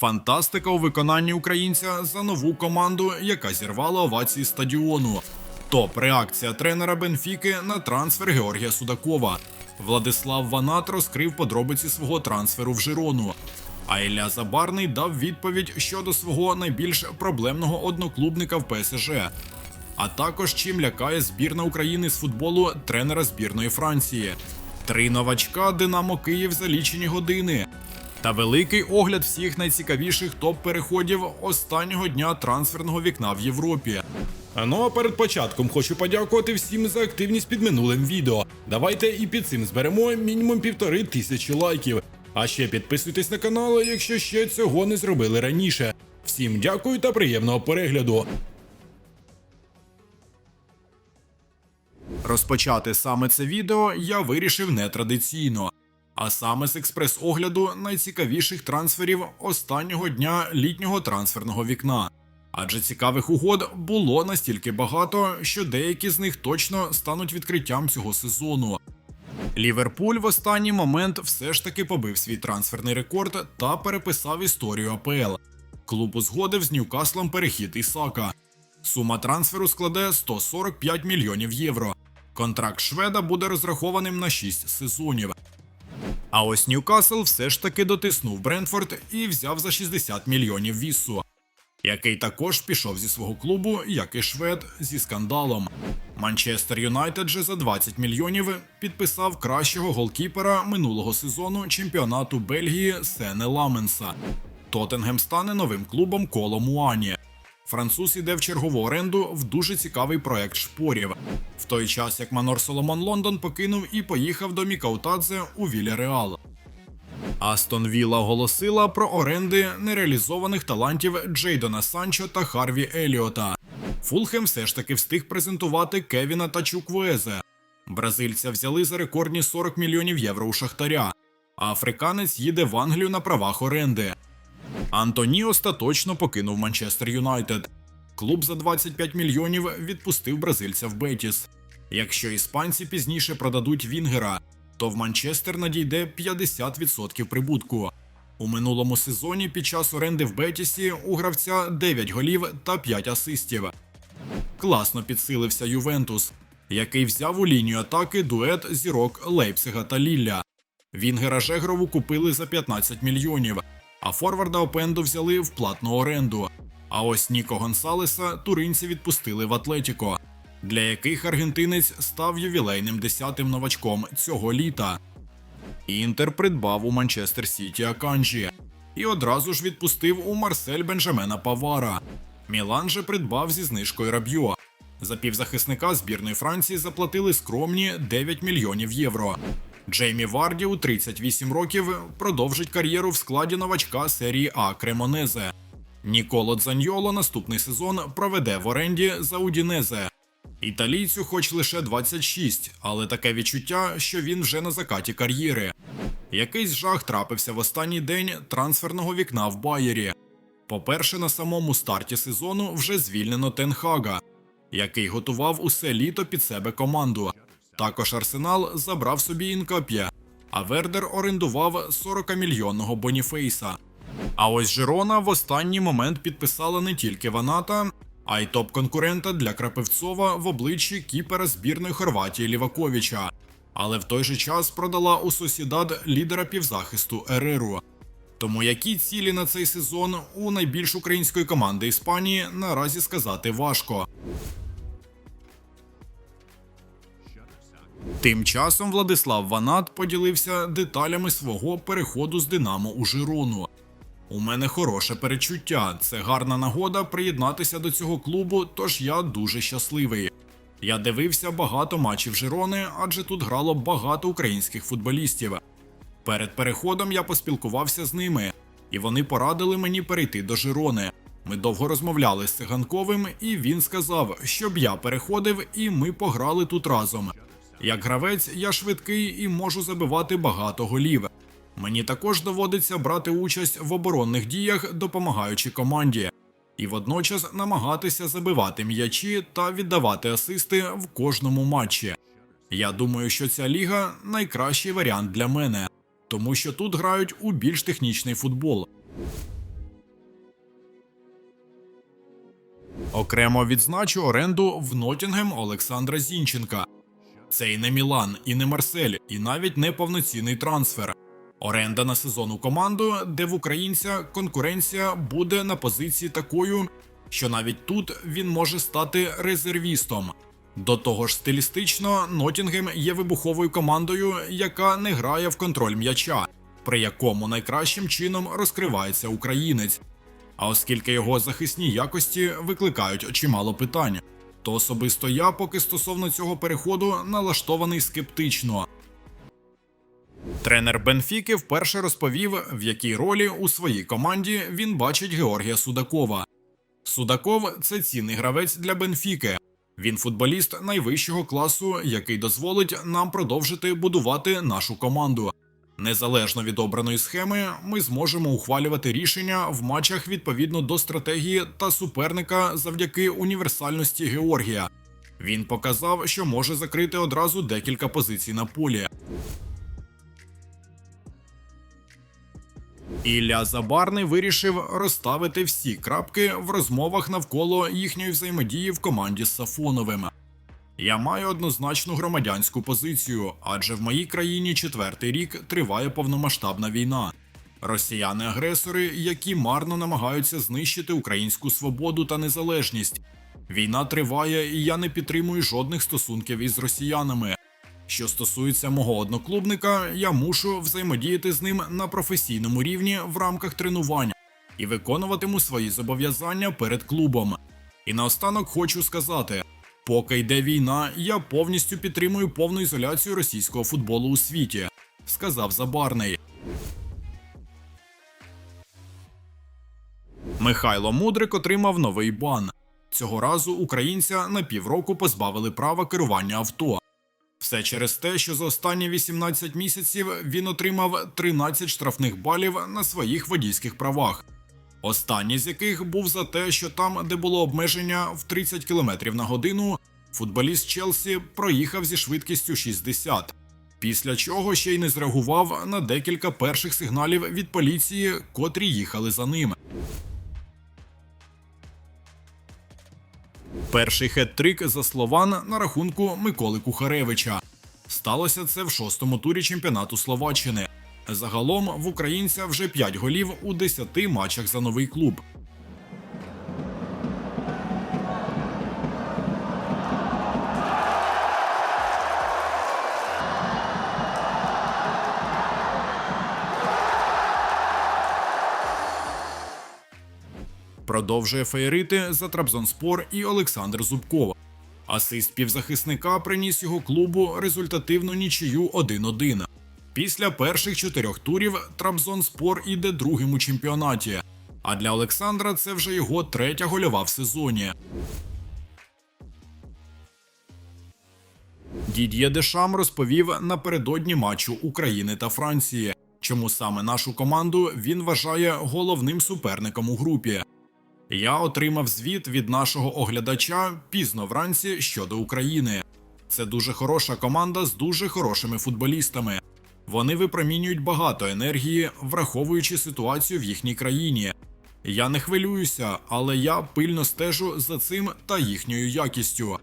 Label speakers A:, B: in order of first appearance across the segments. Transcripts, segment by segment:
A: Фантастика у виконанні українця за нову команду, яка зірвала овації стадіону. Топ-реакція тренера Бенфіки на трансфер Георгія Судакова. Владислав Ванат розкрив подробиці свого трансферу в Жирону. А Ілля Забарний дав відповідь щодо свого найбільш проблемного одноклубника в ПСЖ. А також чим лякає збірна України з футболу тренера збірної Франції. Три новачка Динамо Київ за лічені години. Та великий огляд всіх найцікавіших топ-переходів останнього дня трансферного вікна в Європі. Ну а перед початком хочу подякувати всім за активність під минулим відео. Давайте і під цим зберемо мінімум півтори тисячі лайків. А ще підписуйтесь на канал, якщо ще цього не зробили раніше. Всім дякую та приємного перегляду. Розпочати саме це відео я вирішив нетрадиційно, а саме з експрес-огляду найцікавіших трансферів останнього дня літнього трансферного вікна. Адже цікавих угод було настільки багато, що деякі з них точно стануть відкриттям цього сезону. Ліверпуль в останній момент все ж таки побив свій трансферний рекорд та переписав історію АПЛ. Клуб узгодив з Ньюкаслом перехід Ісака. Сума трансферу складе 145 мільйонів євро. Контракт шведа буде розрахованим на 6 сезонів. А ось Ньюкасл все ж таки дотиснув Брентфорд і взяв за 60 мільйонів вісу, який також пішов зі свого клубу, як і швед, зі скандалом. Манчестер Юнайтед же за 20 мільйонів підписав кращого голкіпера минулого сезону чемпіонату Бельгії Сене Ламенса. Тоттенгем стане новим клубом коло Муані. Француз іде в чергову оренду в дуже цікавий проект шпорів. В той час як Манор Соломон Лондон покинув і поїхав до Мікаутадзе у Вільяреал. Астон Вілла оголосила про оренди нереалізованих талантів Джейдона Санчо та Харві Еліота. Фулхем все ж таки встиг презентувати Кевіна та Чуквезе. Бразильця взяли за рекордні 40 мільйонів євро у Шахтаря, а африканець їде в Англію на правах оренди. Антоні остаточно покинув Манчестер Юнайтед. Клуб за 25 мільйонів відпустив бразильця в Бетіс. Якщо іспанці пізніше продадуть Вінгера, то в Манчестер надійде 50% прибутку. У минулому сезоні під час оренди в Бетісі у гравця 9 голів та 5 асистів. Класно підсилився Ювентус, який взяв у лінію атаки дует зірок Лейпцига та Лілля. Вінгера Жегрову купили за 15 мільйонів, а форварда Опенду взяли в платну оренду. А ось Ніко Гонсалеса туринці відпустили в Атлетіко, для яких аргентинець став ювілейним десятим новачком цього літа. Інтер придбав у Манчестер Сіті Аканджі і одразу ж відпустив у Марсель Бенджамена Павара. Мілан же придбав зі знижкою Раб'йо. За півзахисника збірної Франції заплатили скромні 9 мільйонів євро. Джеймі Варді у 38 років продовжить кар'єру в складі новачка серії А Кремонезе. Ніколо Дзаньоло наступний сезон проведе в оренді за Удінезе. Італійцю хоч лише 26, але таке відчуття, що він вже на закаті кар'єри. Якийсь жах трапився в останній день трансферного вікна в Байері. По-перше, на самому старті сезону вже звільнено Тенхага, який готував усе літо під себе команду. Також Арсенал забрав собі Інкап'є, а Вердер орендував 40-мільйонного Боніфейса. А ось Жирона в останній момент підписала не тільки Ваната, а й топ-конкурента для Крапивцова в обличчі кіпера збірної Хорватії Ліваковича. Але в той же час продала у Сосідад лідера півзахисту Ереру. Тому які цілі на цей сезон у найбільш української команди Іспанії наразі сказати важко. Тим часом Владислав Ванат поділився деталями свого переходу з Динамо у Жирону. У мене хороше перечуття. Це гарна нагода приєднатися до цього клубу, тож я дуже щасливий. Я дивився багато матчів Жирони, адже тут грало багато українських футболістів. Перед переходом я поспілкувався з ними, і вони порадили мені перейти до Жирони. Ми довго розмовляли з циганковим, і він сказав, щоб я переходив, і ми пограли тут разом. Як гравець, я швидкий і можу забивати багато голів. Мені також доводиться брати участь в оборонних діях, допомагаючи команді, і водночас намагатися забивати м'ячі та віддавати асисти в кожному матчі. Я думаю, що ця ліга найкращий варіант для мене, тому що тут грають у більш технічний футбол. Окремо відзначу оренду в Нотінгем Олександра Зінченка. Це і не Мілан, і не Марсель, і навіть не повноцінний трансфер. Оренда на сезон у команду, де в українця конкуренція буде на позиції такою, що навіть тут він може стати резервістом. До того ж, стилістично Нотінгем є вибуховою командою, яка не грає в контроль м'яча, при якому найкращим чином розкривається українець. А оскільки його захисні якості викликають чимало питань, то особисто я поки стосовно цього переходу налаштований скептично. Тренер Бенфіки вперше розповів, в якій ролі у своїй команді він бачить Георгія Судакова. Судаков це цінний гравець для Бенфіки. Він футболіст найвищого класу, який дозволить нам продовжити будувати нашу команду. Незалежно від обраної схеми, ми зможемо ухвалювати рішення в матчах відповідно до стратегії та суперника завдяки універсальності Георгія. Він показав, що може закрити одразу декілька позицій на полі. Ілля Забарний вирішив розставити всі крапки в розмовах навколо їхньої взаємодії в команді з Сафоновим. Я маю однозначну громадянську позицію, адже в моїй країні четвертий рік триває повномасштабна війна. Росіяни-агресори, які марно намагаються знищити українську свободу та незалежність. Війна триває, і я не підтримую жодних стосунків із росіянами. Що стосується мого одноклубника, я мушу взаємодіяти з ним на професійному рівні в рамках тренувань і виконуватиму свої зобов'язання перед клубом. І наостанок хочу сказати: поки йде війна, я повністю підтримую повну ізоляцію російського футболу у світі, сказав Забарний. Михайло Мудрик отримав новий бан. Цього разу українця на півроку позбавили права керування авто. Все через те, що за останні 18 місяців він отримав 13 штрафних балів на своїх водійських правах. Останній з яких був за те, що там, де було обмеження в 30 км на годину, футболіст Челсі проїхав зі швидкістю 60, після чого ще й не зреагував на декілька перших сигналів від поліції, котрі їхали за ним. Перший хет-трик за Слован на рахунку Миколи Кухаревича. Сталося це в шостому турі чемпіонату Словаччини. Загалом в українця вже 5 голів у 10 матчах за новий клуб. Продовжує феєрити за Трабзонспор і Олександр Зубков. Асист півзахисника приніс його клубу результативну нічию 1-1. Після перших чотирьох турів Трабзонспор іде другим у чемпіонаті. А для Олександра це вже його третя гольова в сезоні. Дід'є Дешам розповів напередодні матчу України та Франції, чому саме нашу команду він вважає головним суперником у групі. Я отримав звіт від нашого оглядача пізно вранці щодо України. Це дуже хороша команда з дуже хорошими футболістами. Вони випромінюють багато енергії, враховуючи ситуацію в їхній країні. Я не хвилююся, але я пильно стежу за цим та їхньою якістю.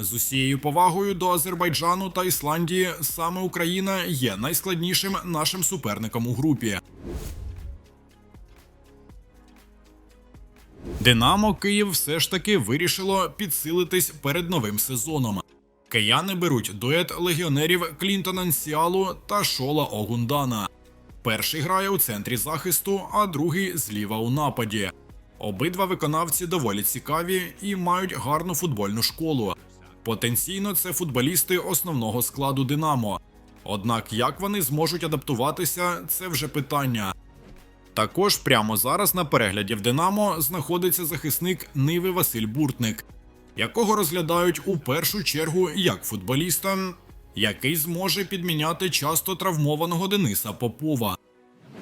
A: З усією повагою до Азербайджану та Ісландії саме Україна є найскладнішим нашим суперником у групі. Динамо Київ все ж таки вирішило підсилитись перед новим сезоном. Кияни беруть дует легіонерів Клінтона Нсіалу та Шола Огундана. Перший грає у центрі захисту, а другий зліва у нападі. Обидва виконавці доволі цікаві і мають гарну футбольну школу. Потенційно, це футболісти основного складу Динамо. Однак як вони зможуть адаптуватися, це вже питання. Також прямо зараз на перегляді в Динамо знаходиться захисник Ниви Василь Буртник, якого розглядають у першу чергу як футболіста, який зможе підміняти часто травмованого Дениса Попова.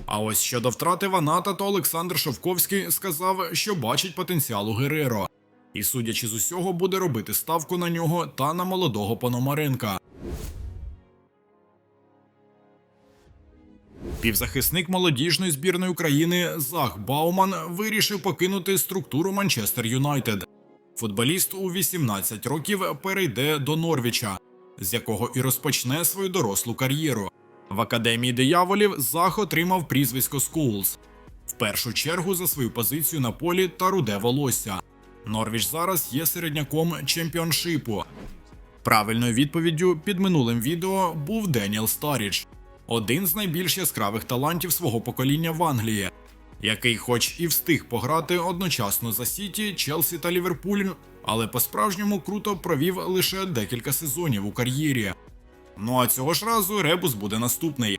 A: А ось щодо втрати Ваната, то Олександр Шовковський сказав, що бачить потенціал у Гереро, і, судячи з усього, буде робити ставку на нього та на молодого Пономаренка. Півзахисник молодіжної збірної України Зах Бауман вирішив покинути структуру Манчестер Юнайтед. Футболіст у 18 років перейде до Норвіча, з якого і розпочне свою дорослу кар'єру. В академії дияволів Зах отримав прізвисько Скулс. В першу чергу за свою позицію на полі та руде волосся. Норвіч зараз є середняком чемпіоншипу. Правильною відповіддю під минулим відео був Деніел Старіч, один з найбільш яскравих талантів свого покоління в Англії, який, хоч і встиг пограти одночасно за Сіті, Челсі та Ліверпуль, але по-справжньому круто провів лише декілька сезонів у кар'єрі. Ну а цього ж разу ребус буде наступний.